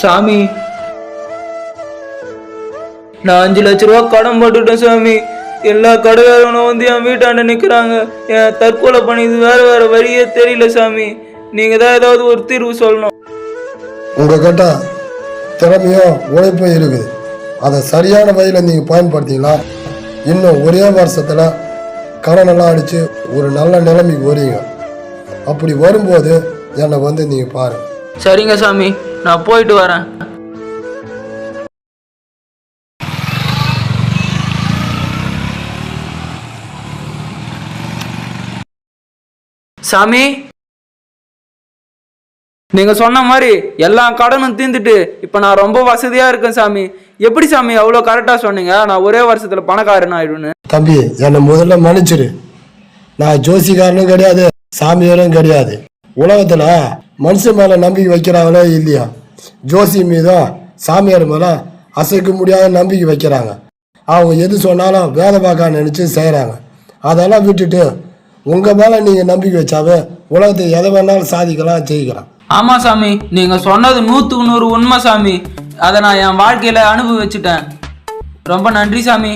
சாமி. நான் அஞ்சு லட்ச ரூபா கடன் போட்டுட்டேன் சாமி. எல்லா கடைக்காரனும் வந்து என் வீட்டாண்ட நிற்கிறாங்க என் தற்கொலை பண்ணிது வேற வேற வழியே தெரியல சாமி. நீங்க தான் ஏதாவது ஒரு தீர்வு சொல்லணும். உங்ககிட்ட திறமையும் உழைப்பும் இருக்குது அதை சரியான வழியில் நீங்கள் பயன்படுத்திங்களா இன்னும் ஒரே வருஷத்தில் கடனெல்லாம் அடித்து ஒரு நல்ல நிலைமைக்கு வரீங்க அப்படி வரும்போது என்னை வந்து நீங்கள் பாருங்கள் சரிங்க சாமி. நான் போயிட்டு வரேன். சாமி? நீங்க சொன்ன மாதிரி எல்லா கடனும் தீர்ந்துட்டு இப்போ நான் ரொம்ப வசதியா இருக்கேன் சாமி. எப்படி சாமி அவ்வளோ கரெக்டாக சொன்னீங்க? நான் ஒரே வருஷத்துல பணக்காரன் ஆயிடுன்னு தம்பி என்னை முதல்ல மன்னிச்சிரு. நான் ஜோசிக்காரனும் கிடையாது சாமியாரும் கிடையாது. உலகத்தில் மனுஷன் மேலே நம்பிக்கை வைக்கிறாங்களோ இல்லையா? ஜோசி மீதோ சாமியார் மேலே அசைக்க முடியாத நம்பிக்கை வைக்கிறாங்க. அவங்க எது சொன்னாலும் வேலை பார்க்க நினச்சி செய்கிறாங்க அதெல்லாம் விட்டுட்டு உங்கள் மேலே நீங்கள் நம்பிக்கை வச்சாவே உலகத்தை எதை வேணாலும் சாதிக்கலாம் ஜெயிக்கலாம். ஆமாம் சாமி நீங்கள் சொன்னது நூற்றுக்கு நூறு உண்மை சாமி. அதை நான் என் வாழ்க்கையில் அனுபவிச்சுட்டேன். ரொம்ப நன்றி சாமி.